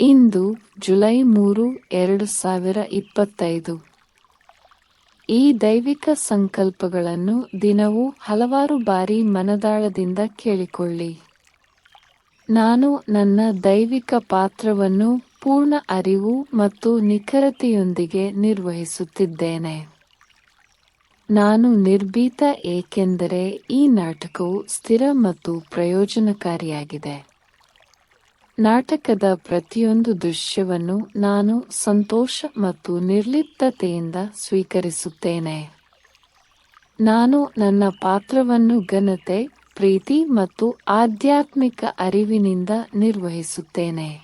ಇಂದು July ಮೂರು, ಎರಡು ಸಾವಿರ ಇಪ್ಪತ್ತೈದು. ಈ ದೈವಿಕ ಸಂಕಲ್ಪಗಳನ್ನು ದಿನವೂ ಹಲವಾರು ಬಾರಿ ಮನದಾಳದಿಂದ ಕೇಳಿಕೊಳ್ಳಿ. ನಾನು ನನ್ನ ದೈವಿಕ ಪಾತ್ರವನ್ನು ಪೂರ್ಣ ಅರಿವು ಮತ್ತು ನಿಖರತೆಯೊಂದಿಗೆ ನಿರ್ವಹಿಸುತ್ತಿದ್ದೇನೆ. ನಾನು ನಿರ್ಭೀತ ಏಕೆಂದರೆ ಈ ನಾಟಕವು ಸ್ಥಿರ ಮತ್ತು ಪ್ರಯೋಜನಕಾರಿಯಾಗಿದೆ. ನಾಟಕದ ಪ್ರತಿಯೊಂದು ದೃಶ್ಯವನ್ನು ನಾನು ಸಂತೋಷ ಮತ್ತು ನಿರ್ಲಿಪ್ತತೆಯಿಂದ ಸ್ವೀಕರಿಸುತ್ತೇನೆ. ನಾನು ನನ್ನ ಪಾತ್ರವನ್ನು ಘನತೆ, ಪ್ರೀತಿ ಮತ್ತು ಆಧ್ಯಾತ್ಮಿಕ ಅರಿವಿನಿಂದ ನಿರ್ವಹಿಸುತ್ತೇನೆ.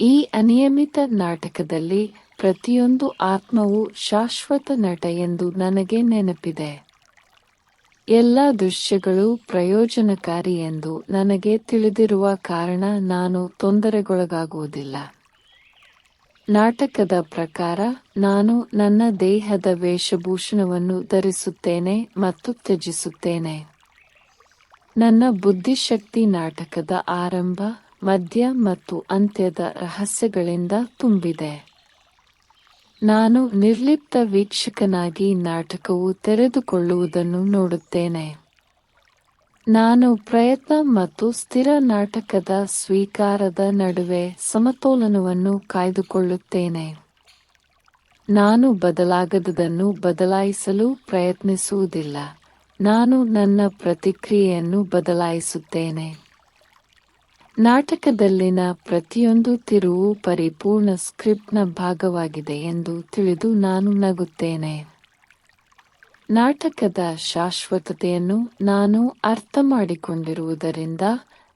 ಈ ಅನಿಯಮಿತ ನಾಟಕದಲ್ಲಿ ಪ್ರತಿಯೊಂದು ಆತ್ಮವು ಶಾಶ್ವತ ನಟ ಎಂದು ನನಗೆ ನೆನಪಿದೆ. ಎಲ್ಲ ದೃಶ್ಯಗಳು ಪ್ರಯೋಜನಕಾರಿ ಎಂದು ನನಗೆ ತಿಳಿದಿರುವ ಕಾರಣ ನಾನು ತೊಂದರೆಗೊಳಗಾಗುವುದಿಲ್ಲ. ನಾಟಕದ ಪ್ರಕಾರ ನಾನು ನನ್ನ ದೇಹದ ವೇಷಭೂಷಣವನ್ನು ಧರಿಸುತ್ತೇನೆ ಮತ್ತು ತ್ಯಜಿಸುತ್ತೇನೆ. ನನ್ನ ಬುದ್ಧಿಶಕ್ತಿ ನಾಟಕದ ಆರಂಭ, ಮಧ್ಯ ಮತ್ತು ಅಂತ್ಯದ ರಹಸ್ಯಗಳಿಂದ ತುಂಬಿದೆ. ನಾನು ನಿರ್ಲಿಪ್ತ ವೀಕ್ಷಕನಾಗಿ ನಾಟಕವು ತೆರೆದುಕೊಳ್ಳುವುದನ್ನು ನೋಡುತ್ತೇನೆ. ನಾನು ಪ್ರಯತ್ನ ಮತ್ತು ಸ್ಥಿರ ನಾಟಕದ ಸ್ವೀಕಾರದ ನಡುವೆ ಸಮತೋಲನವನ್ನು ಕಾಯ್ದುಕೊಳ್ಳುತ್ತೇನೆ. ನಾನು ಬದಲಾಗದದನ್ನು ಬದಲಾಯಿಸಲು ಪ್ರಯತ್ನಿಸುವುದಿಲ್ಲ. ನಾನು ನನ್ನ ಪ್ರತಿಕ್ರಿಯೆಯನ್ನು ಬದಲಾಯಿಸುತ್ತೇನೆ. ನಾಟಕದಲ್ಲಿನ ಪ್ರತಿಯೊಂದು ತಿರುವು ಪರಿಪೂರ್ಣ ಸ್ಕ್ರಿಪ್ಟ್ನ ಭಾಗವಾಗಿದೆ ಎಂದು ತಿಳಿದು ನಾನು ನಗುತ್ತೇನೆ. ನಾಟಕದ ಶಾಶ್ವತತೆಯನ್ನು ನಾನು ಅರ್ಥ ಮಾಡಿಕೊಂಡಿರುವುದರಿಂದ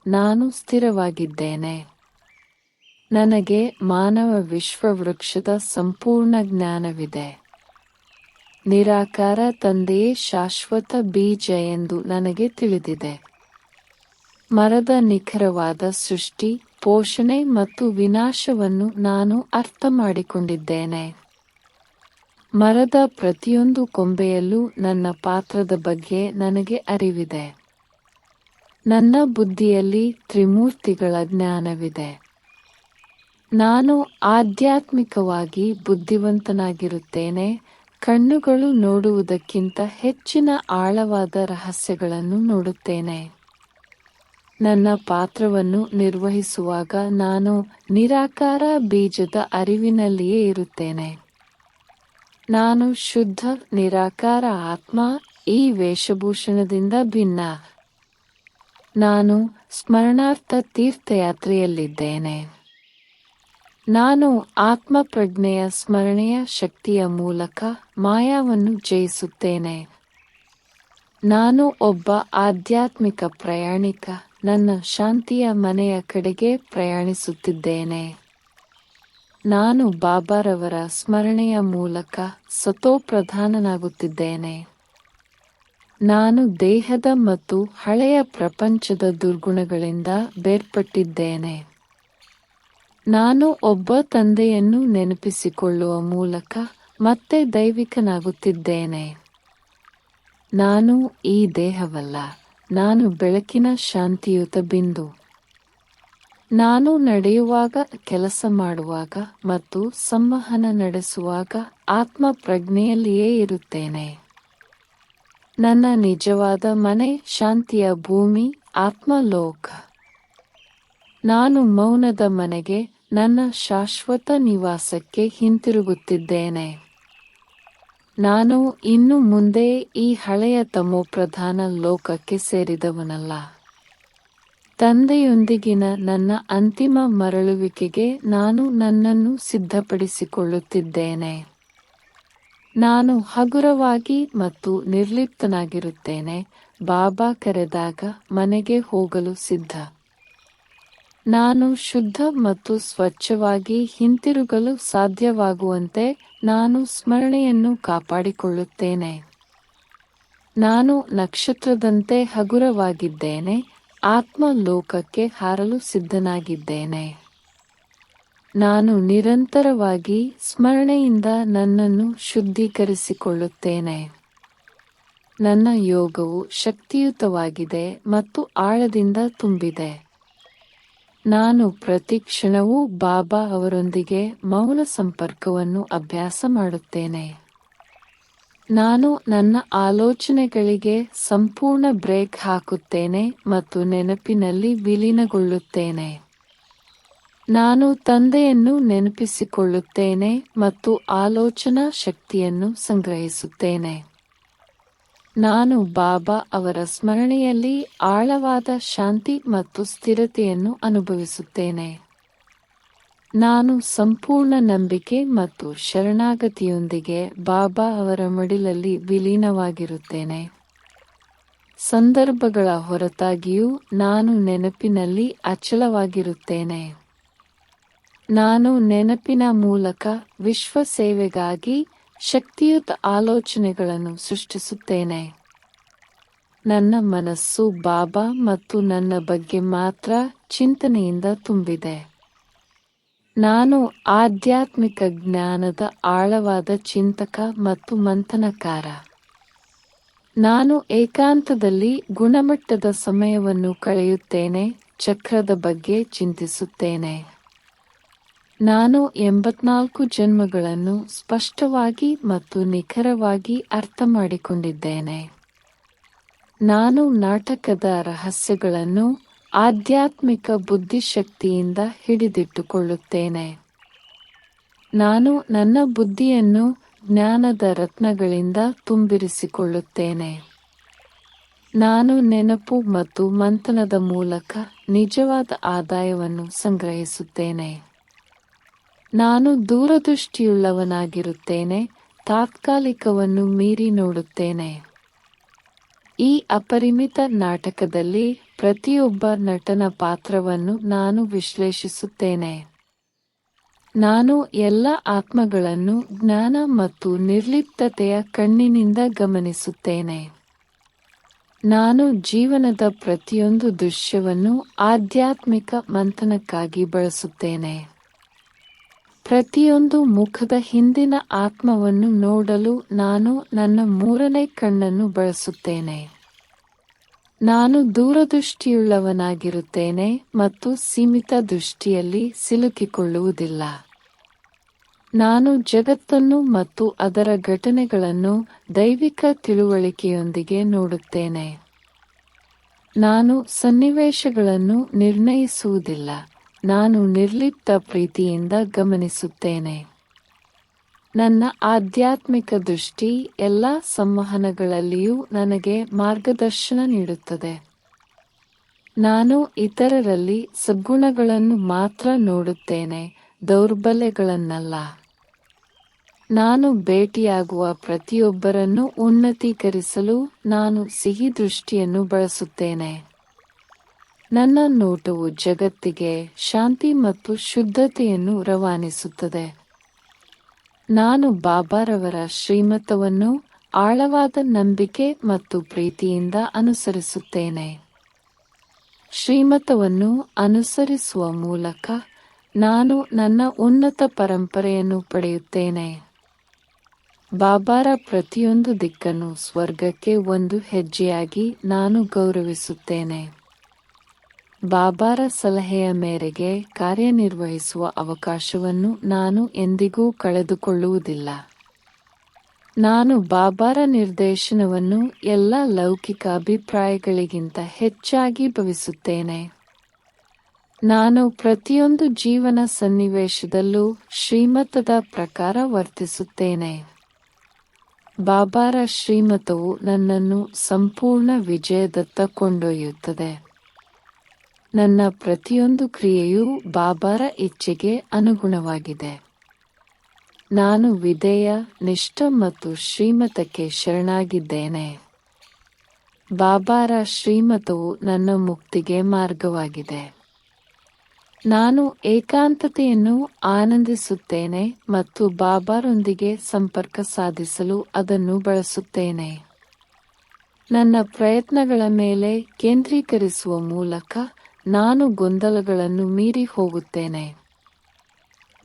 ನಾನು ಸ್ಥಿರವಾಗಿದ್ದೇನೆ. ನನಗೆ ಮಾನವ ವಿಶ್ವವೃಕ್ಷದ ಸಂಪೂರ್ಣ ಜ್ಞಾನವಿದೆ. ನಿರಾಕಾರ ತಂದೆಯೇ ಶಾಶ್ವತ ಬೀಜ ಎಂದು ನನಗೆ ತಿಳಿದಿದೆ. ಮರದ ನಿಖರವಾದ ಸೃಷ್ಟಿ, ಪೋಷಣೆ ಮತ್ತು ವಿನಾಶವನ್ನು ನಾನು ಅರ್ಥ ಮಾಡಿಕೊಂಡಿದ್ದೇನೆ ಮರದ ಪ್ರತಿಯೊಂದು ಕೊಂಬೆಯಲ್ಲೂ ನನ್ನ ಪಾತ್ರದ ಬಗ್ಗೆ ನನಗೆ ಅರಿವಿದೆ. ನನ್ನ ಬುದ್ಧಿಯಲ್ಲಿ ತ್ರಿಮೂರ್ತಿಗಳ ಜ್ಞಾನವಿದೆ. ನಾನು ಆಧ್ಯಾತ್ಮಿಕವಾಗಿ ಬುದ್ಧಿವಂತನಾಗಿರುತ್ತೇನೆ, ಕಣ್ಣುಗಳು ನೋಡುವುದಕ್ಕಿಂತ ಹೆಚ್ಚಿನ ಆಳವಾದ ರಹಸ್ಯಗಳನ್ನು ನೋಡುತ್ತೇನೆ. ನನ್ನ ಪಾತ್ರವನ್ನು ನಿರ್ವಹಿಸುವಾಗ ನಾನು ನಿರಾಕಾರ ಬೀಜದ ಅರಿವಿನಲ್ಲಿಯೇ ಇರುತ್ತೇನೆ. ನಾನು ಶುದ್ಧ, ನಿರಾಕಾರ ಆತ್ಮ ಈ ವೇಷಭೂಷಣದಿಂದ ಭಿನ್ನ. ನಾನು ಸ್ಮರಣಾರ್ಥ ತೀರ್ಥಯಾತ್ರೆಯಲ್ಲಿದ್ದೇನೆ. ನಾನು ಆತ್ಮ ಪ್ರಜ್ಞೆಯ ಸ್ಮರಣೆಯ ಶಕ್ತಿಯ ಮೂಲಕ ಮಾಯಾವನ್ನು ಜಯಿಸುತ್ತೇನೆ. ನಾನು ಒಬ್ಬ ಆಧ್ಯಾತ್ಮಿಕ ಪ್ರಯಾಣಿಕ. ನನ್ನ ಶಾಂತಿಯ ಮನೆಯ ಕಡೆಗೆ ಪ್ರಯಾಣಿಸುತ್ತಿದ್ದೇನೆ. ನಾನು ಬಾಬಾರವರ ಸ್ಮರಣೆಯ ಮೂಲಕ ಸತೋಪ್ರಧಾನನಾಗುತ್ತಿದ್ದೇನೆ ನಾನು ದೇಹದ ಮತ್ತು ಹಳೆಯ ಪ್ರಪಂಚದ ದುರ್ಗುಣಗಳಿಂದ ಬೇರ್ಪಟ್ಟಿದ್ದೇನೆ. ನಾನು ಒಬ್ಬ ತಂದೆಯನ್ನು ನೆನಪಿಸಿಕೊಳ್ಳುವ ಮೂಲಕ ಮತ್ತೆ ದೈವಿಕನಾಗುತ್ತಿದ್ದೇನೆ. ನಾನು ಈ ದೇಹವಲ್ಲ. ನಾನು ಬೆಳಕಿನ ಶಾಂತಿಯುತ ಬಿಂದು. ನಾನು ನಡೆಯುವಾಗ ಕೆಲಸ ಮಾಡುವಾಗ ಮತ್ತು ಸಂವಹನ ನಡೆಸುವಾಗ ಆತ್ಮ ಪ್ರಜ್ಞೆಯಲ್ಲಿಯೇ ಇರುತ್ತೇನೆ. ನನ್ನ ನಿಜವಾದ ಮನೆ ಶಾಂತಿಯ ಭೂಮಿ ಆತ್ಮಲೋಕ. ನಾನು ಮೌನದ ಮನೆಗೆ ನನ್ನ ಶಾಶ್ವತ ನಿವಾಸಕ್ಕೆ ಹಿಂತಿರುಗುತ್ತಿದ್ದೇನೆ. ನಾನು ಇನ್ನು ಮುಂದೆ ಈ ಹಳೆಯ ತಮೋಪ್ರಧಾನ ಲೋಕಕ್ಕೆ ಸೇರಿದವನಲ್ಲ. ತಂದೆಯೊಂದಿಗಿನ ನನ್ನ ಅಂತಿಮ ಮರಳುವಿಕೆಗೆ ನಾನು ನನ್ನನ್ನು ಸಿದ್ಧಪಡಿಸಿಕೊಳ್ಳುತ್ತಿದ್ದೇನೆ. ನಾನು ಹಗುರವಾಗಿ ಮತ್ತು ನಿರ್ಲಿಪ್ತನಾಗಿರುತ್ತೇನೆ. ಬಾಬಾ ಕರೆದಾಗ ಮನೆಗೆ ಹೋಗಲು ಸಿದ್ಧ. ನಾನು ಶುದ್ಧ ಮತ್ತು ಸ್ವಚ್ಛವಾಗಿ ಹಿಂತಿರುಗಲು ಸಾಧ್ಯವಾಗುವಂತೆ ನಾನು ಸ್ಮರಣೆಯನ್ನು ಕಾಪಾಡಿಕೊಳ್ಳುತ್ತೇನೆ. ನಾನು ನಕ್ಷತ್ರದಂತೆ ಹಗುರವಾಗಿದ್ದೇನೆ ಆತ್ಮ ಲೋಕಕ್ಕೆ ಹಾರಲು ಸಿದ್ಧನಾಗಿದ್ದೇನೆ. ನಾನು ನಿರಂತರವಾಗಿ ಸ್ಮರಣೆಯಿಂದ ನನ್ನನ್ನು ಶುದ್ಧೀಕರಿಸಿಕೊಳ್ಳುತ್ತೇನೆ. ನನ್ನ ಯೋಗವು ಶಕ್ತಿಯುತವಾಗಿದೆ ಮತ್ತು ಆಳದಿಂದ ತುಂಬಿದೆ. ನಾನು ಪ್ರತಿ ಕ್ಷಣವೂ ಬಾಬಾ ಅವರೊಂದಿಗೆ ಮೌನ ಸಂಪರ್ಕವನ್ನು ಅಭ್ಯಾಸ ಮಾಡುತ್ತೇನೆ. ನಾನು ನನ್ನ ಆಲೋಚನೆಗಳಿಗೆ ಸಂಪೂರ್ಣ ಬ್ರೇಕ್ ಹಾಕುತ್ತೇನೆ ಮತ್ತು ನೆನಪಿನಲ್ಲಿ ವಿಲೀನಗೊಳ್ಳುತ್ತೇನೆ. ನಾನು ತಂದೆಯನ್ನು ನೆನಪಿಸಿಕೊಳ್ಳುತ್ತೇನೆ ಮತ್ತು ಆಲೋಚನಾ ಶಕ್ತಿಯನ್ನು ಸಂಗ್ರಹಿಸುತ್ತೇನೆ. ನಾನು ಬಾಬಾ ಅವರ ಸ್ಮರಣೆಯಲ್ಲಿ ಆಳವಾದ ಶಾಂತಿ ಮತ್ತು ಸ್ಥಿರತೆಯನ್ನು ಅನುಭವಿಸುತ್ತೇನೆ. ನಾನು ಸಂಪೂರ್ಣ ನಂಬಿಕೆ ಮತ್ತು ಶರಣಾಗತಿಯೊಂದಿಗೆ ಬಾಬಾ ಅವರ ಮಡಿಲಲ್ಲಿ ವಿಲೀನವಾಗಿರುತ್ತೇನೆ. ಸಂದರ್ಭಗಳ ಹೊರತಾಗಿಯೂ ನಾನು ನೆನಪಿನಲ್ಲಿ ಅಚಲವಾಗಿರುತ್ತೇನೆ. ನಾನು ನೆನಪಿನ ಮೂಲಕ ವಿಶ್ವ ಸೇವೆಗಾಗಿ ಶಕ್ತಿಯುತ ಆಲೋಚನೆಗಳನ್ನು ಸೃಷ್ಟಿಸುತ್ತೇನೆ. ನನ್ನ ಮನಸ್ಸು ಬಾಬಾ ಮತ್ತು ನನ್ನ ಬಗ್ಗೆ ಮಾತ್ರ ಚಿಂತನೆಯಿಂದ ತುಂಬಿದೆ. ನಾನು ಆಧ್ಯಾತ್ಮಿಕ ಜ್ಞಾನದ ಆಳವಾದ ಚಿಂತಕ ಮತ್ತು ಮಂಥನಕಾರ. ನಾನು ಏಕಾಂತದಲ್ಲಿ ಗುಣಮಟ್ಟದ ಸಮಯವನ್ನು ಕಳೆಯುತ್ತೇನೆ, ಚಕ್ರದ ಬಗ್ಗೆ ಚಿಂತಿಸುತ್ತೇನೆ. ನಾನು ಎಂಬತ್ನಾಲ್ಕು ಜನ್ಮಗಳನ್ನು ಸ್ಪಷ್ಟವಾಗಿ ಮತ್ತು ನಿಖರವಾಗಿ ಅರ್ಥ ಮಾಡಿಕೊಂಡಿದ್ದೇನೆ ನಾನು ನಾಟಕದ ರಹಸ್ಯಗಳನ್ನು ಆಧ್ಯಾತ್ಮಿಕ ಬುದ್ಧಿಶಕ್ತಿಯಿಂದ ಹಿಡಿದಿಟ್ಟುಕೊಳ್ಳುತ್ತೇನೆ. ನಾನು ನನ್ನ ಬುದ್ಧಿಯನ್ನು ಜ್ಞಾನದ ರತ್ನಗಳಿಂದ ತುಂಬಿರಿಸಿಕೊಳ್ಳುತ್ತೇನೆ. ನಾನು ನೆನಪು ಮತ್ತು ಮಂಥನದ ಮೂಲಕ ನಿಜವಾದ ಆದಾಯವನ್ನು ಸಂಗ್ರಹಿಸುತ್ತೇನೆ. ನಾನು ದೂರದೃಷ್ಟಿಯುಳ್ಳವನಾಗಿರುತ್ತೇನೆ, ತಾತ್ಕಾಲಿಕವನ್ನು ಮೀರಿ ನೋಡುತ್ತೇನೆ. ಈ ಅಪರಿಮಿತ ನಾಟಕದಲ್ಲಿ ಪ್ರತಿಯೊಬ್ಬ ನಟನ ಪಾತ್ರವನ್ನು ನಾನು ವಿಶ್ಲೇಷಿಸುತ್ತೇನೆ. ನಾನು ಎಲ್ಲ ಆತ್ಮಗಳನ್ನು ಜ್ಞಾನ ಮತ್ತು ನಿರ್ಲಿಪ್ತತೆಯ ಕಣ್ಣಿನಿಂದ ಗಮನಿಸುತ್ತೇನೆ. ನಾನು ಜೀವನದ ಪ್ರತಿಯೊಂದು ದೃಶ್ಯವನ್ನು ಆಧ್ಯಾತ್ಮಿಕ ಮಂಥನಕ್ಕಾಗಿ ಬಳಸುತ್ತೇನೆ. ಪ್ರತಿಯೊಂದು ಮುಖದ ಹಿಂದಿನ ಆತ್ಮವನ್ನು ನೋಡಲು ನಾನು ನನ್ನ ಮೂರನೇ ಕಣ್ಣನ್ನು ಬಳಸುತ್ತೇನೆ. ನಾನು ದೂರದೃಷ್ಟಿಯುಳ್ಳವನಾಗಿರುತ್ತೇನೆ ಮತ್ತು ಸೀಮಿತ ದೃಷ್ಟಿಯಲ್ಲಿ ಸಿಲುಕಿಕೊಳ್ಳುವುದಿಲ್ಲ. ನಾನು ಜಗತ್ತನ್ನು ಮತ್ತು ಅದರ ಘಟನೆಗಳನ್ನು ದೈವಿಕ ತಿಳುವಳಿಕೆಯೊಂದಿಗೆ ನೋಡುತ್ತೇನೆ. ನಾನು ಸನ್ನಿವೇಶಗಳನ್ನು ನಿರ್ಣಯಿಸುವುದಿಲ್ಲ. ನಾನು ನಿರ್ಲಿಪ್ತ ಪ್ರೀತಿಯಿಂದ ಗಮನಿಸುತ್ತೇನೆ. ನನ್ನ ಆಧ್ಯಾತ್ಮಿಕ ದೃಷ್ಟಿ ಎಲ್ಲ ಸಂವಹನಗಳಲ್ಲಿಯೂ ನನಗೆ ಮಾರ್ಗದರ್ಶನ ನೀಡುತ್ತದೆ. ನಾನು ಇತರರಲ್ಲಿ ಸದ್ಗುಣಗಳನ್ನು ಮಾತ್ರ ನೋಡುತ್ತೇನೆ, ದೌರ್ಬಲ್ಯಗಳನ್ನಲ್ಲ. ನಾನು ಭೇಟಿಯಾಗುವ ಪ್ರತಿಯೊಬ್ಬರನ್ನು ಉನ್ನತೀಕರಿಸಲು ನಾನು ಸಿಹಿ ದೃಷ್ಟಿಯನ್ನು ಬಳಸುತ್ತೇನೆ. ನನ್ನ ನೋಟವು ಜಗತ್ತಿಗೆ ಶಾಂತಿ ಮತ್ತು ಶುದ್ಧತೆಯನ್ನು ರವಾನಿಸುತ್ತದೆ. ನಾನು ಬಾಬಾರವರ ಶ್ರೀಮತವನ್ನು ಆಳವಾದ ನಂಬಿಕೆ ಮತ್ತು ಪ್ರೀತಿಯಿಂದ ಅನುಸರಿಸುತ್ತೇನೆ. ಶ್ರೀಮತವನ್ನು ಅನುಸರಿಸುವ ಮೂಲಕ ನಾನು ನನ್ನ ಉನ್ನತ ಪರಂಪರೆಯನ್ನು ಪಡೆಯುತ್ತೇನೆ. ಬಾಬಾರ ಪ್ರತಿಯೊಂದು ದಿಕ್ಕನ್ನು ಸ್ವರ್ಗಕ್ಕೆ ಒಂದು ಹೆಜ್ಜೆಯಾಗಿ ನಾನು ಗೌರವಿಸುತ್ತೇನೆ. ಬಾಬಾರ ಸಲಹೆಯ ಮೇರೆಗೆ ಕಾರ್ಯನಿರ್ವಹಿಸುವ ಅವಕಾಶವನ್ನು ನಾನು ಎಂದಿಗೂ ಕಳೆದುಕೊಳ್ಳುವುದಿಲ್ಲ. ನಾನು ಬಾಬಾರ ನಿರ್ದೇಶನವನ್ನು ಎಲ್ಲ ಲೌಕಿಕ ಅಭಿಪ್ರಾಯಗಳಿಗಿಂತ ಹೆಚ್ಚಾಗಿ ಭವಿಸುತ್ತೇನೆ. ನಾನು ಪ್ರತಿಯೊಂದು ಜೀವನ ಸನ್ನಿವೇಶದಲ್ಲೂ ಶ್ರೀಮತದ ಪ್ರಕಾರ ವರ್ತಿಸುತ್ತೇನೆ. ಬಾಬಾರ ಶ್ರೀಮತವು ನನ್ನನ್ನು ಸಂಪೂರ್ಣ ವಿಜಯದತ್ತ ಕೊಂಡೊಯ್ಯುತ್ತದೆ. ನನ್ನ ಪ್ರತಿಯೊಂದು ಕ್ರಿಯೆಯೂ ಬಾಬಾರ ಇಚ್ಛೆಗೆ ಅನುಗುಣವಾಗಿದೆ. ನಾನು ವಿಧೇಯ, ನಿಷ್ಠ ಮತ್ತು ಶ್ರೀಮತಕ್ಕೆ ಶರಣಾಗಿದ್ದೇನೆ. ಬಾಬಾರ ಶ್ರೀಮತವು ನನ್ನ ಮುಕ್ತಿಗೆ ಮಾರ್ಗವಾಗಿದೆ. ನಾನು ಏಕಾಂತತೆಯನ್ನು ಆನಂದಿಸುತ್ತೇನೆ ಮತ್ತು ಬಾಬಾರೊಂದಿಗೆ ಸಂಪರ್ಕ ಸಾಧಿಸಲು ಅದನ್ನು ಬಳಸುತ್ತೇನೆ. ನನ್ನ ಪ್ರಯತ್ನಗಳ ಮೇಲೆ ಕೇಂದ್ರೀಕರಿಸುವ ಮೂಲಕ ನಾನು ಗೊಂದಲಗಳನ್ನು ಮೀರಿ ಹೋಗುತ್ತೇನೆ.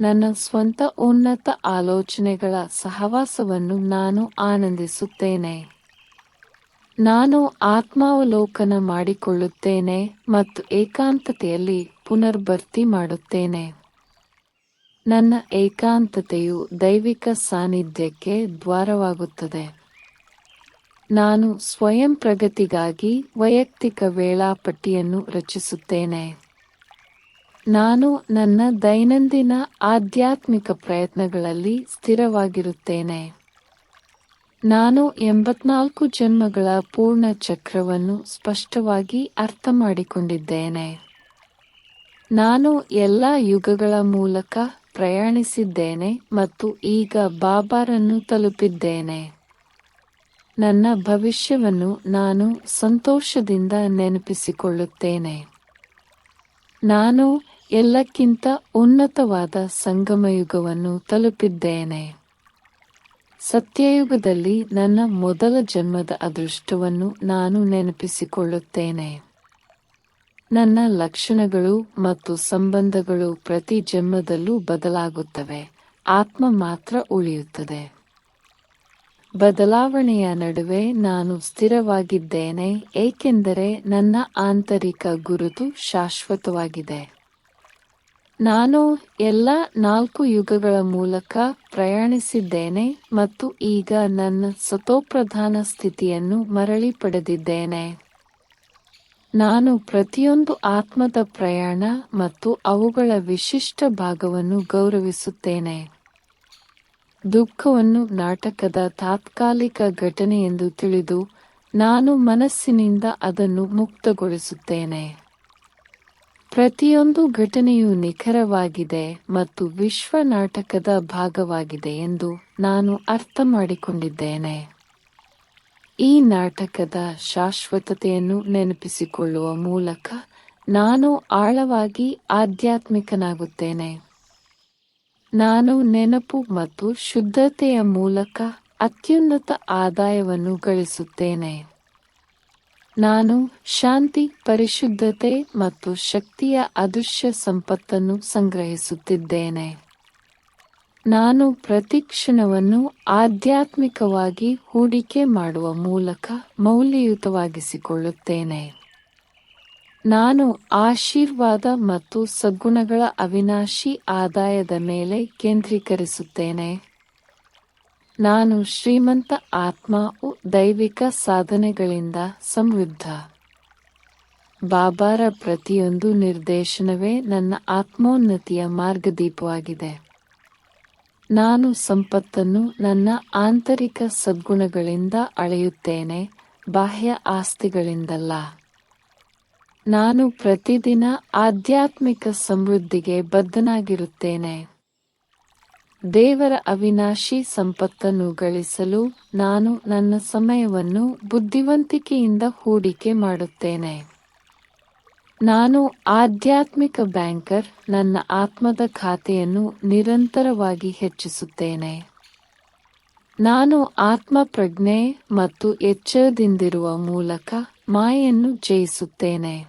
ನನ್ನ ಸ್ವಂತ ಉನ್ನತ ಆಲೋಚನೆಗಳ ಸಹವಾಸವನ್ನು ನಾನು ಆನಂದಿಸುತ್ತೇನೆ. ನಾನು ಆತ್ಮಾವಲೋಕನ ಮಾಡಿಕೊಳ್ಳುತ್ತೇನೆ ಮತ್ತು ಏಕಾಂತತೆಯಲ್ಲಿ ಪುನರ್ಭರ್ತಿ ಮಾಡುತ್ತೇನೆ. ನನ್ನ ಏಕಾಂತತೆಯು ದೈವಿಕ ಸಾನ್ನಿಧ್ಯಕ್ಕೆ ದ್ವಾರವಾಗುತ್ತದೆ. ನಾನು ಸ್ವಯಂ ಪ್ರಗತಿಗಾಗಿ ವೈಯಕ್ತಿಕ ವೇಳಾಪಟ್ಟಿಯನ್ನು ರಚಿಸುತ್ತೇನೆ. ನಾನು ನನ್ನ ದೈನಂದಿನ ಆಧ್ಯಾತ್ಮಿಕ ಪ್ರಯತ್ನಗಳಲ್ಲಿ ಸ್ಥಿರವಾಗಿರುತ್ತೇನೆ. ನಾನು ಎಂಬತ್ನಾಲ್ಕು ಜನ್ಮಗಳ ಪೂರ್ಣ ಚಕ್ರವನ್ನು ಸ್ಪಷ್ಟವಾಗಿ ಅರ್ಥ ಮಾಡಿಕೊಂಡಿದ್ದೇನೆ ನಾನು ಎಲ್ಲ ಯುಗಗಳ ಮೂಲಕ ಪ್ರಯಾಣಿಸಿದ್ದೇನೆ ಮತ್ತು ಈಗ ಬಾಬಾರನ್ನು ತಲುಪಿದ್ದೇನೆ. ನನ್ನ ಭವಿಷ್ಯವನ್ನು ನಾನು ಸಂತೋಷದಿಂದ ನೆನಪಿಸಿಕೊಳ್ಳುತ್ತೇನೆ. ನಾನು ಎಲ್ಲಕ್ಕಿಂತ ಉನ್ನತವಾದ ಸಂಗಮಯುಗವನ್ನು ತಲುಪಿದ್ದೇನೆ. ಸತ್ಯಯುಗದಲ್ಲಿ ನನ್ನ ಮೊದಲ ಜನ್ಮದ ಅದೃಷ್ಟವನ್ನು ನಾನು ನೆನಪಿಸಿಕೊಳ್ಳುತ್ತೇನೆ. ನನ್ನ ಲಕ್ಷಣಗಳು ಮತ್ತು ಸಂಬಂಧಗಳು ಪ್ರತಿ ಜನ್ಮದಲ್ಲೂ ಬದಲಾಗುತ್ತವೆ. ಆತ್ಮ ಮಾತ್ರ ಉಳಿಯುತ್ತದೆ. ಬದಲಾವಣೆಯ ನಡುವೆ ನಾನು ಸ್ಥಿರವಾಗಿದ್ದೇನೆ, ಏಕೆಂದರೆ ನನ್ನ ಆಂತರಿಕ ಗುರುತು ಶಾಶ್ವತವಾಗಿದೆ. ನಾನು ಎಲ್ಲ ನಾಲ್ಕು ಯುಗಗಳ ಮೂಲಕ ಪ್ರಯಾಣಿಸಿದ್ದೇನೆ ಮತ್ತು ಈಗ ನನ್ನ ಸತೋಪ್ರಧಾನ ಸ್ಥಿತಿಯನ್ನು ಮರಳಿ ಪಡೆದಿದ್ದೇನೆ. ನಾನು ಪ್ರತಿಯೊಂದು ಆತ್ಮದ ಪ್ರಯಾಣ ಮತ್ತು ಅವುಗಳ ವಿಶಿಷ್ಟ ಭಾಗವನ್ನು ಗೌರವಿಸುತ್ತೇನೆ. ದುಃಖವನ್ನು ನಾಟಕದ ತಾತ್ಕಾಲಿಕ ಘಟನೆ ಎಂದು ತಿಳಿದು ನಾನು ಮನಸ್ಸಿನಿಂದ ಅದನ್ನು ಮುಕ್ತಗೊಳಿಸುತ್ತೇನೆ. ಪ್ರತಿಯೊಂದು ಘಟನೆಯು ನಿಖರವಾಗಿದೆ ಮತ್ತು ವಿಶ್ವ ನಾಟಕದ ಭಾಗವಾಗಿದೆ ಎಂದು ನಾನು ಅರ್ಥ ಮಾಡಿಕೊಂಡಿದ್ದೇನೆ. ಈ ನಾಟಕದ ಶಾಶ್ವತತೆಯನ್ನು ನೆನಪಿಸಿಕೊಳ್ಳುವ ಮೂಲಕ ನಾನು ಆಳವಾಗಿ ಆಧ್ಯಾತ್ಮಿಕನಾಗುತ್ತೇನೆ. ನಾನು ನೆನಪು ಮತ್ತು ಶುದ್ಧತೆಯ ಮೂಲಕ ಅತ್ಯುನ್ನತ ಆದಾಯವನ್ನು ಗಳಿಸುತ್ತೇನೆ. ನಾನು ಶಾಂತಿ, ಪರಿಶುದ್ಧತೆ ಮತ್ತು ಶಕ್ತಿಯ ಅದೃಶ್ಯ ಸಂಪತ್ತನ್ನು ಸಂಗ್ರಹಿಸುತ್ತಿದ್ದೇನೆ. ನಾನು ಪ್ರತಿಕ್ಷಣವನ್ನು ಆಧ್ಯಾತ್ಮಿಕವಾಗಿ ಹೂಡಿಕೆ ಮಾಡುವ ಮೂಲಕ ಮೌಲ್ಯಯುತವಾಗಿಸಿಕೊಳ್ಳುತ್ತೇನೆ. ನಾನು ಆಶೀರ್ವಾದ ಮತ್ತು ಸದ್ಗುಣಗಳ ಅವಿನಾಶಿ ಆದಾಯದ ಮೇಲೆ ಕೇಂದ್ರೀಕರಿಸುತ್ತೇನೆ. ನಾನು ಶ್ರೀಮಂತ ಆತ್ಮವು ದೈವಿಕ ಸಾಧನೆಗಳಿಂದ ಸಮೃದ್ಧ. ಬಾಬಾರ ಪ್ರತಿಯೊಂದು ನಿರ್ದೇಶನವೇ ನನ್ನ ಆತ್ಮೋನ್ನತಿಯ ಮಾರ್ಗದೀಪವಾಗಿದೆ. ನಾನು ಸಂಪತ್ತನ್ನು ನನ್ನ ಆಂತರಿಕ ಸದ್ಗುಣಗಳಿಂದ ಅಳೆಯುತ್ತೇನೆ, ಬಾಹ್ಯ ಆಸ್ತಿಗಳಿಂದಲ್ಲ. ನಾನು ಪ್ರತಿದಿನ ಆಧ್ಯಾತ್ಮಿಕ ಸಮೃದ್ಧಿಗೆ ಬದ್ಧನಾಗಿರುತ್ತೇನೆ. ದೇವರ ಅವಿನಾಶಿ ಸಂಪತ್ತನ್ನು ಗಳಿಸಲು ನಾನು ನನ್ನ ಸಮಯವನ್ನು ಬುದ್ಧಿವಂತಿಕೆಯಿಂದ ಹೂಡಿಕೆ ಮಾಡುತ್ತೇನೆ. ನಾನು ಆಧ್ಯಾತ್ಮಿಕ ಬ್ಯಾಂಕರ್, ನನ್ನ ಆತ್ಮದ ಖಾತೆಯನ್ನು ನಿರಂತರವಾಗಿ ಹೆಚ್ಚಿಸುತ್ತೇನೆ. ನಾನು ಆತ್ಮಪ್ರಜ್ಞೆ ಮತ್ತು ಎಚ್ಚರದಿಂದಿರುವ ಮೂಲಕ ಮಾಯನ್ನು ಜಯಿಸುತ್ತೇನೆ.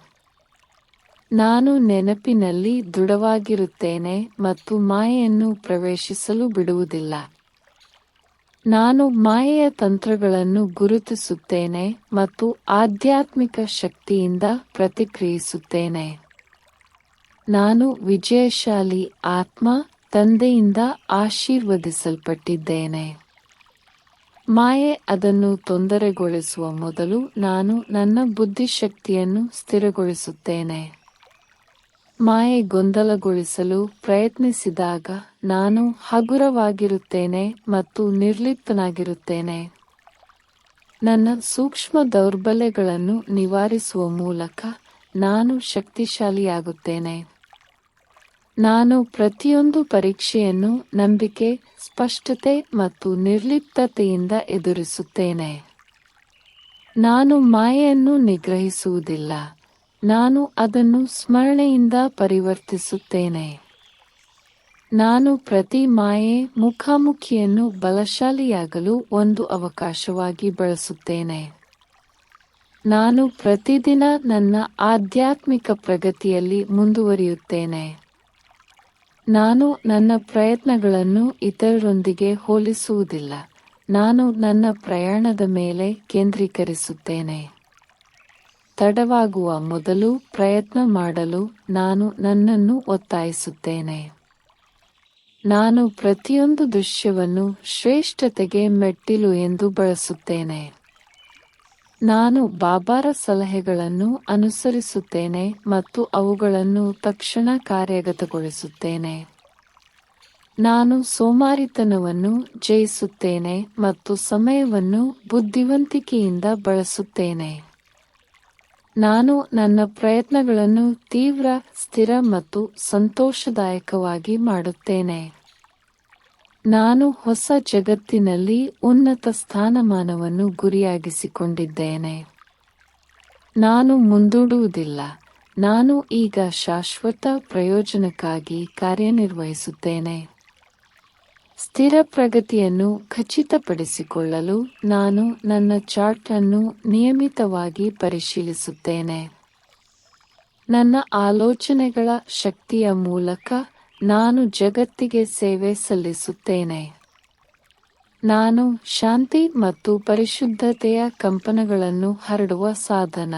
ನಾನು ನೆನಪಿನಲ್ಲಿ ದೃಢವಾಗಿರುತ್ತೇನೆ ಮತ್ತು ಮಾಯೆಯನ್ನು ಪ್ರವೇಶಿಸಲು ಬಿಡುವುದಿಲ್ಲ. ನಾನು ಮಾಯೆಯ ತಂತ್ರಗಳನ್ನು ಗುರುತಿಸುತ್ತೇನೆ ಮತ್ತು ಆಧ್ಯಾತ್ಮಿಕ ಶಕ್ತಿಯಿಂದ ಪ್ರತಿಕ್ರಿಯಿಸುತ್ತೇನೆ. ನಾನು ವಿಜಯಶಾಲಿ ಆತ್ಮ ತಂದೆಯಿಂದ ಆಶೀರ್ವದಿಸಲ್ಪಟ್ಟಿದ್ದೇನೆ. ಮಾಯೆ ಅದನ್ನು ತೊಂದರೆಗೊಳಿಸುವ ಮೊದಲು ನಾನು ನನ್ನ ಬುದ್ಧಿಶಕ್ತಿಯನ್ನು ಸ್ಥಿರಗೊಳಿಸುತ್ತೇನೆ. ಮಾಯೆ ಗೊಂದಲಗೊಳಿಸಲು ಪ್ರಯತ್ನಿಸಿದಾಗ ನಾನು ಹಗುರವಾಗಿರುತ್ತೇನೆ ಮತ್ತು ನಿರ್ಲಿಪ್ತನಾಗಿರುತ್ತೇನೆ. ನನ್ನ ಸೂಕ್ಷ್ಮ ದೌರ್ಬಲ್ಯಗಳನ್ನು ನಿವಾರಿಸುವ ಮೂಲಕ ನಾನು ಶಕ್ತಿಶಾಲಿಯಾಗುತ್ತೇನೆ. ನಾನು ಪ್ರತಿಯೊಂದು ಪರೀಕ್ಷೆಯನ್ನು ನಂಬಿಕೆ, ಸ್ಪಷ್ಟತೆ ಮತ್ತು ನಿರ್ಲಿಪ್ತತೆಯಿಂದ ಎದುರಿಸುತ್ತೇನೆ. ನಾನು ಮಾಯೆಯನ್ನು ನಿಗ್ರಹಿಸುವುದಿಲ್ಲ. ನಾನು ಅದನ್ನು ಸ್ಮರಣೆಯಿಂದ ಪರಿವರ್ತಿಸುತ್ತೇನೆ. ನಾನು ಪ್ರತಿ ಮಾಯೆ ಮುಖಾಮುಖಿಯನ್ನು ಬಲಶಾಲಿಯಾಗಲು ಒಂದು ಅವಕಾಶವಾಗಿ ಬಳಸುತ್ತೇನೆ. ನಾನು ಪ್ರತಿದಿನ ನನ್ನ ಆಧ್ಯಾತ್ಮಿಕ ಪ್ರಗತಿಯಲ್ಲಿ ಮುಂದುವರಿಯುತ್ತೇನೆ. ನಾನು ನನ್ನ ಪ್ರಯತ್ನಗಳನ್ನು ಇತರರೊಂದಿಗೆ ಹೋಲಿಸುವುದಿಲ್ಲ. ನಾನು ನನ್ನ ಪ್ರಯಾಣದ ಮೇಲೆ ಕೇಂದ್ರೀಕರಿಸುತ್ತೇನೆ. ತಡವಾಗುವ ಮೊದಲು ಪ್ರಯತ್ನ ಮಾಡಲು ನಾನು ನನ್ನನ್ನು ಒತ್ತಾಯಿಸುತ್ತೇನೆ. ನಾನು ಪ್ರತಿಯೊಂದು ದೃಶ್ಯವನ್ನು ಶ್ರೇಷ್ಠತೆಗೆ ಮೆಟ್ಟಿಲು ಎಂದು ಬಳಸುತ್ತೇನೆ. ನಾನು ಬಾಬಾರ ಸಲಹೆಗಳನ್ನು ಅನುಸರಿಸುತ್ತೇನೆ ಮತ್ತು ಅವುಗಳನ್ನು ತಕ್ಷಣ ಕಾರ್ಯಗತಗೊಳಿಸುತ್ತೇನೆ. ನಾನು ಸೋಮಾರಿತನವನ್ನು ಜಯಿಸುತ್ತೇನೆ ಮತ್ತು ಸಮಯವನ್ನು ಬುದ್ಧಿವಂತಿಕೆಯಿಂದ ಬಳಸುತ್ತೇನೆ. ನಾನು ನನ್ನ ಪ್ರಯತ್ನಗಳನ್ನು ತೀವ್ರ, ಸ್ಥಿರ ಮತ್ತು ಸಂತೋಷದಾಯಕವಾಗಿ ಮಾಡುತ್ತೇನೆ. ನಾನು ಹೊಸ ಜಗತ್ತಿನಲ್ಲಿ ಉನ್ನತ ಸ್ಥಾನಮಾನವನ್ನು ಗುರಿಯಾಗಿಸಿಕೊಂಡಿದ್ದೇನೆ. ನಾನು ಮುಂದೂಡುವುದಿಲ್ಲ. ನಾನು ಈಗ ಶಾಶ್ವತ ಪ್ರಯೋಜನಕ್ಕಾಗಿ ಕಾರ್ಯನಿರ್ವಹಿಸುತ್ತೇನೆ. ಸ್ಥಿರ ಪ್ರಗತಿಯನ್ನು ಖಚಿತಪಡಿಸಿಕೊಳ್ಳಲು ನಾನು ನನ್ನ ಚಾರ್ಟ್ ಅನ್ನು ನಿಯಮಿತವಾಗಿ ಪರಿಶೀಲಿಸುತ್ತೇನೆ. ನನ್ನ ಆಲೋಚನೆಗಳ ಶಕ್ತಿಯ ಮೂಲಕ ನಾನು ಜಗತ್ತಿಗೆ ಸೇವೆ ಸಲ್ಲಿಸುತ್ತೇನೆ. ನಾನು ಶಾಂತಿ ಮತ್ತು ಪರಿಶುದ್ಧತೆಯ ಕಂಪನಗಳನ್ನು ಹರಡುವ ಸಾಧನ.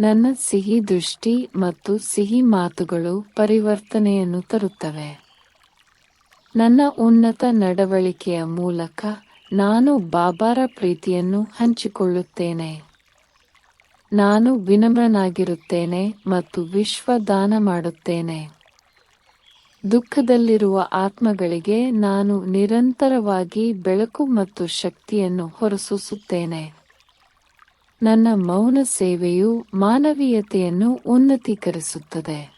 ನನ್ನ ಸಿಹಿ ದೃಷ್ಟಿ ಮತ್ತು ಸಿಹಿ ಮಾತುಗಳು ಪರಿವರ್ತನೆಯನ್ನು ತರುತ್ತವೆ. ನನ್ನ ಉನ್ನತ ನಡವಳಿಕೆಯ ಮೂಲಕ ನಾನು ಬಾಬಾರ ಪ್ರೀತಿಯನ್ನು ಹಂಚಿಕೊಳ್ಳುತ್ತೇನೆ. ನಾನು ವಿನಮ್ರನಾಗಿರುತ್ತೇನೆ ಮತ್ತು ವಿಶ್ವ ದಾನ ಮಾಡುತ್ತೇನೆ. ದುಃಖದಲ್ಲಿರುವ ಆತ್ಮಗಳಿಗೆ ನಾನು ನಿರಂತರವಾಗಿ ಬೆಳಕು ಮತ್ತು ಶಕ್ತಿಯನ್ನು ಹೊರಸೂಸುತ್ತೇನೆ. ನನ್ನ ಮೌನ ಸೇವೆಯು ಮಾನವೀಯತೆಯನ್ನು ಉನ್ನತೀಕರಿಸುತ್ತದೆ.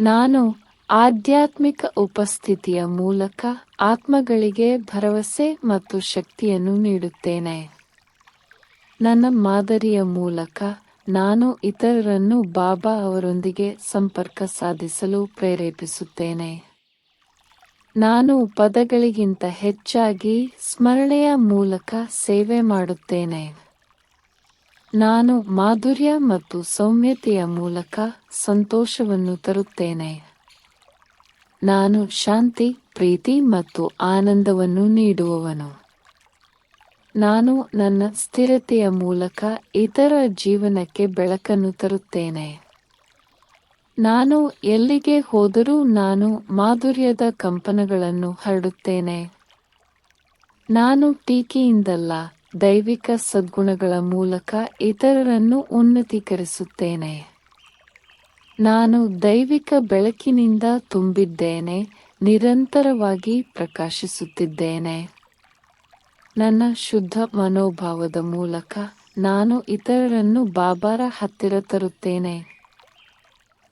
ನಾನು ಆಧ್ಯಾತ್ಮಿಕ ಉಪಸ್ಥಿತಿಯ ಮೂಲಕ ಆತ್ಮಗಳಿಗೆ ಭರವಸೆ ಮತ್ತು ಶಕ್ತಿಯನ್ನು ನೀಡುತ್ತೇನೆ. ನನ್ನ ಮಾದರಿಯ ಮೂಲಕ ನಾನು ಇತರರನ್ನು ಬಾಬಾ ಅವರೊಂದಿಗೆ ಸಂಪರ್ಕ ಸಾಧಿಸಲು ಪ್ರೇರೇಪಿಸುತ್ತೇನೆ. ನಾನು ಪದಗಳಿಗಿಂತ ಹೆಚ್ಚಾಗಿ ಸ್ಮರಣೆಯ ಮೂಲಕ ಸೇವೆ ಮಾಡುತ್ತೇನೆ. ನಾನು ಮಾಧುರ್ಯ ಮತ್ತು ಸೌಮ್ಯತೆಯ ಮೂಲಕ ಸಂತೋಷವನ್ನು ತರುತ್ತೇನೆ. ನಾನು ಶಾಂತಿ, ಪ್ರೀತಿ ಮತ್ತು ಆನಂದವನ್ನು ನೀಡುವವನು. ನಾನು ನನ್ನ ಸ್ಥಿರತೆಯ ಮೂಲಕ ಇತರ ಜೀವನಕ್ಕೆ ಬೆಳಕನ್ನು ತರುತ್ತೇನೆ. ನಾನು ಎಲ್ಲಿಗೆ ಹೋದರೂ ನಾನು ಮಾಧುರ್ಯದ ಕಂಪನಗಳನ್ನು ಹರಡುತ್ತೇನೆ. ನಾನು ಟೀಕೆಯಿಂದಲ್ಲ ದೈವಿಕ ಸದ್ಗುಣಗಳ ಮೂಲಕ ಇತರರನ್ನು ಉನ್ನತೀಕರಿಸುತ್ತೇನೆ. ನಾನು ದೈವಿಕ ಬೆಳಕಿನಿಂದ ತುಂಬಿದ್ದೇನೆ, ನಿರಂತರವಾಗಿ ಪ್ರಕಾಶಿಸುತ್ತಿದ್ದೇನೆ. ನನ್ನ ಶುದ್ಧ ಮನೋಭಾವದ ಮೂಲಕ ನಾನು ಇತರರನ್ನು ಬಾಬಾರ ಹತ್ತಿರ ತರುತ್ತೇನೆ.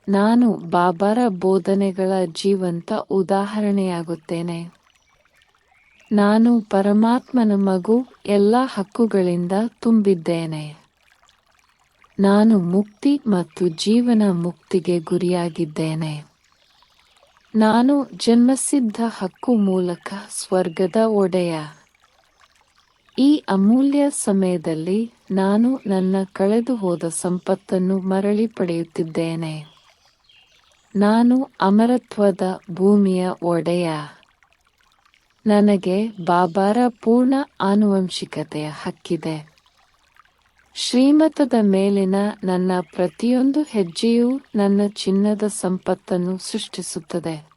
ನಾನು ಬಾಬಾರ ಬೋಧನೆಗಳ ಜೀವಂತ ಉದಾಹರಣೆಯಾಗುತ್ತೇನೆ. ನಾನು ಪರಮಾತ್ಮನ ಮಗು ಎಲ್ಲ ಹಕ್ಕುಗಳಿಂದ ತುಂಬಿದ್ದೇನೆ. ನಾನು ಮುಕ್ತಿ ಮತ್ತು ಜೀವನ ಮುಕ್ತಿಗೆ ಗುರಿಯಾಗಿದ್ದೇನೆ. ನಾನು ಜನ್ಮಸಿದ್ಧ ಹಕ್ಕು ಮೂಲಕ ಸ್ವರ್ಗದ ಒಡೆಯ. ಈ ಅಮೂಲ್ಯ ಸಮಯದಲ್ಲಿ ನಾನು ನನ್ನ ಕಳೆದು ಹೋದ ಸಂಪತ್ತನ್ನು ಮರಳಿ ಪಡೆಯುತ್ತಿದ್ದೇನೆ. ನಾನು ಅಮರತ್ವದ ಭೂಮಿಯ ಒಡೆಯ. ನನಗೆ ಬಾಬಾರ ಪೂರ್ಣ ಆನುವಂಶಿಕತೆಯ ಹಕ್ಕಿದೆ. ಶ್ರೀಮತದ ಮೇಲಿನ ನನ್ನ ಪ್ರತಿಯೊಂದು ಹೆಜ್ಜೆಯೂ ನನ್ನ ಚಿನ್ನದ ಸಂಪತ್ತನ್ನು ಸೃಷ್ಟಿಸುತ್ತದೆ.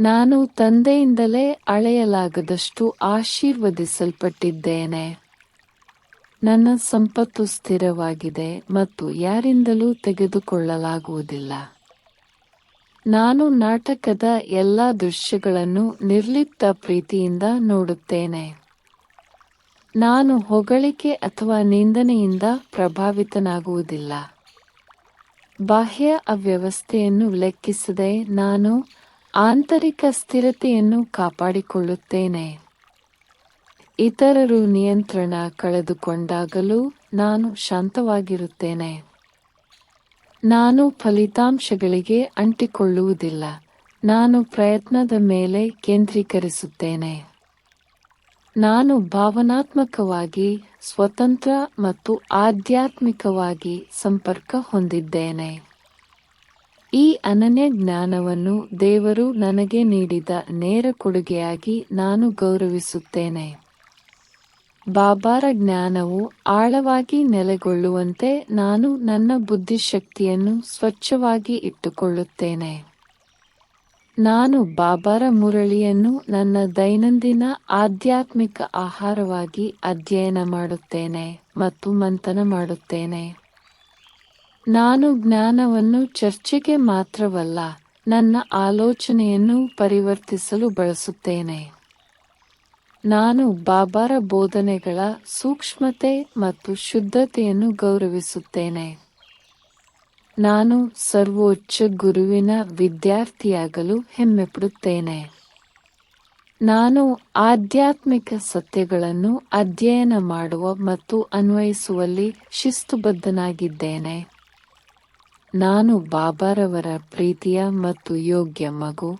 ನಾನು ತಂದೆಯಿಂದಲೇ ಅಳೆಯಲಾಗದಷ್ಟು ಆಶೀರ್ವದಿಸಲ್ಪಟ್ಟಿದ್ದೇನೆ. ನನ್ನ ಸಂಪತ್ತು ಸ್ಥಿರವಾಗಿದೆ ಮತ್ತು ಯಾರಿಂದಲೂ ತೆಗೆದುಕೊಳ್ಳಲಾಗುವುದಿಲ್ಲ. ನಾನು ನಾಟಕದ ಎಲ್ಲ ದೃಶ್ಯಗಳನ್ನು ನಿರ್ಲಿಪ್ತ ಪ್ರೀತಿಯಿಂದ ನೋಡುತ್ತೇನೆ. ನಾನು ಹೊಗಳಿಕೆ ಅಥವಾ ನಿಂದನೆಯಿಂದ ಪ್ರಭಾವಿತನಾಗುವುದಿಲ್ಲ. ಬಾಹ್ಯ ಅವ್ಯವಸ್ಥೆಯನ್ನು ಲೆಕ್ಕಿಸದೆ ನಾನು ಆಂತರಿಕ ಸ್ಥಿರತೆಯನ್ನು ಕಾಪಾಡಿಕೊಳ್ಳುತ್ತೇನೆ. ಇತರರು ನಿಯಂತ್ರಣ ಕಳೆದುಕೊಂಡಾಗಲೂ ನಾನು ಶಾಂತವಾಗಿರುತ್ತೇನೆ. ನಾನು ಫಲಿತಾಂಶಗಳಿಗೆ ಅಂಟಿಕೊಳ್ಳುವುದಿಲ್ಲ. ನಾನು ಪ್ರಯತ್ನದ ಮೇಲೆ ಕೇಂದ್ರೀಕರಿಸುತ್ತೇನೆ. ನಾನು ಭಾವನಾತ್ಮಕವಾಗಿ ಸ್ವತಂತ್ರ ಮತ್ತು ಆಧ್ಯಾತ್ಮಿಕವಾಗಿ ಸಂಪರ್ಕ ಹೊಂದಿದ್ದೇನೆ. ಈ ಅನನ್ಯ ಜ್ಞಾನವನ್ನು ದೇವರು ನನಗೆ ನೀಡಿದ ನೇರ ಕೊಡುಗೆಯಾಗಿ ನಾನು ಗೌರವಿಸುತ್ತೇನೆ. ಬಾಬಾರ ಜ್ಞಾನವು ಆಳವಾಗಿ ನೆಲೆಗೊಳ್ಳುವಂತೆ ನಾನು ನನ್ನ ಬುದ್ಧಿಶಕ್ತಿಯನ್ನು ಸ್ವಚ್ಛವಾಗಿ ಇಟ್ಟುಕೊಳ್ಳುತ್ತೇನೆ. ನಾನು ಬಾಬಾರ ಮುರಳಿಯನ್ನು ನನ್ನ ದೈನಂದಿನ ಆಧ್ಯಾತ್ಮಿಕ ಆಹಾರವಾಗಿ ಅಧ್ಯಯನ ಮಾಡುತ್ತೇನೆ ಮತ್ತು ಮಂಥನ ಮಾಡುತ್ತೇನೆ. ನಾನು ಜ್ಞಾನವನ್ನು ಚರ್ಚೆಗೆ ಮಾತ್ರವಲ್ಲ, ನನ್ನ ಆಲೋಚನೆಯನ್ನು ಪರಿವರ್ತಿಸಲು ಬಳಸುತ್ತೇನೆ. ನಾನು ಬಾಬಾರ ಬೋಧನೆಗಳ ಸೂಕ್ಷ್ಮತೆ ಮತ್ತು ಶುದ್ಧತೆಯನ್ನು ಗೌರವಿಸುತ್ತೇನೆ. ನಾನು ಸರ್ವೋಚ್ಚ ಗುರುವಿನ ವಿದ್ಯಾರ್ಥಿಯಾಗಲು ಹೆಮ್ಮೆಪಡುತ್ತೇನೆ. ನಾನು ಆಧ್ಯಾತ್ಮಿಕ ಸತ್ಯಗಳನ್ನು ಅಧ್ಯಯನ ಮಾಡುವ ಮತ್ತು ಅನ್ವಯಿಸುವಲ್ಲಿ ಶಿಸ್ತುಬದ್ಧನಾಗಿದ್ದೇನೆ. ನಾನು ಬಾಬಾರವರ ಪ್ರೀತಿಯ ಮತ್ತು ಯೋಗ್ಯ ಮಗು.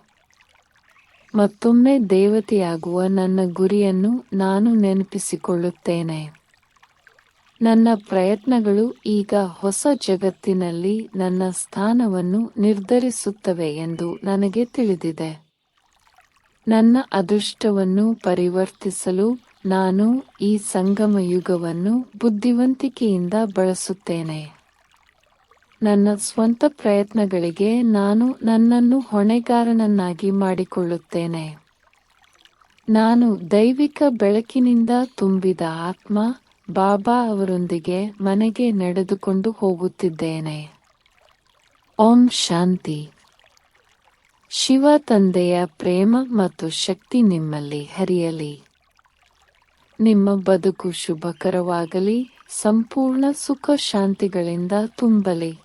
ಮತ್ತೊಮ್ಮೆ ದೇವತೆಯಾಗುವ ನನ್ನ ಗುರಿಯನ್ನು ನಾನು ನೆನಪಿಸಿಕೊಳ್ಳುತ್ತೇನೆ. ನನ್ನ ಪ್ರಯತ್ನಗಳು ಈಗ ಹೊಸ ಜಗತ್ತಿನಲ್ಲಿ ನನ್ನ ಸ್ಥಾನವನ್ನು ನಿರ್ಧರಿಸುತ್ತವೆ ಎಂದು ನನಗೆ ತಿಳಿದಿದೆ. ನನ್ನ ಅದೃಷ್ಟವನ್ನು ಪರಿವರ್ತಿಸಲು ನಾನು ಈ ಸಂಗಮ ಯುಗವನ್ನು ಬುದ್ಧಿವಂತಿಕೆಯಿಂದ ಬಳಸುತ್ತೇನೆ. ನನ್ನ ಸ್ವಂತ ಪ್ರಯತ್ನಗಳಿಗೆ ನಾನು ನನ್ನನ್ನು ಹೊಣೆಗಾರನನ್ನಾಗಿ ಮಾಡಿಕೊಳ್ಳುತ್ತೇನೆ. ನಾನು ದೈವಿಕ ಬೆಳಕಿನಿಂದ ತುಂಬಿದ ಆತ್ಮ ಬಾಬಾ ಅವರೊಂದಿಗೆ ಮನೆಗೆ ನಡೆದುಕೊಂಡು ಹೋಗುತ್ತಿದ್ದೇನೆ. ಓಂ ಶಾಂತಿ. ಶಿವ ತಂದೆಯ ಪ್ರೇಮ ಮತ್ತು ಶಕ್ತಿ ನಿಮ್ಮಲ್ಲಿ ಹರಿಯಲಿ. ನಿಮ್ಮ ಬದುಕು ಶುಭಕರವಾಗಲಿ, ಸಂಪೂರ್ಣ ಸುಖ ಶಾಂತಿಗಳಿಂದ ತುಂಬಲಿ.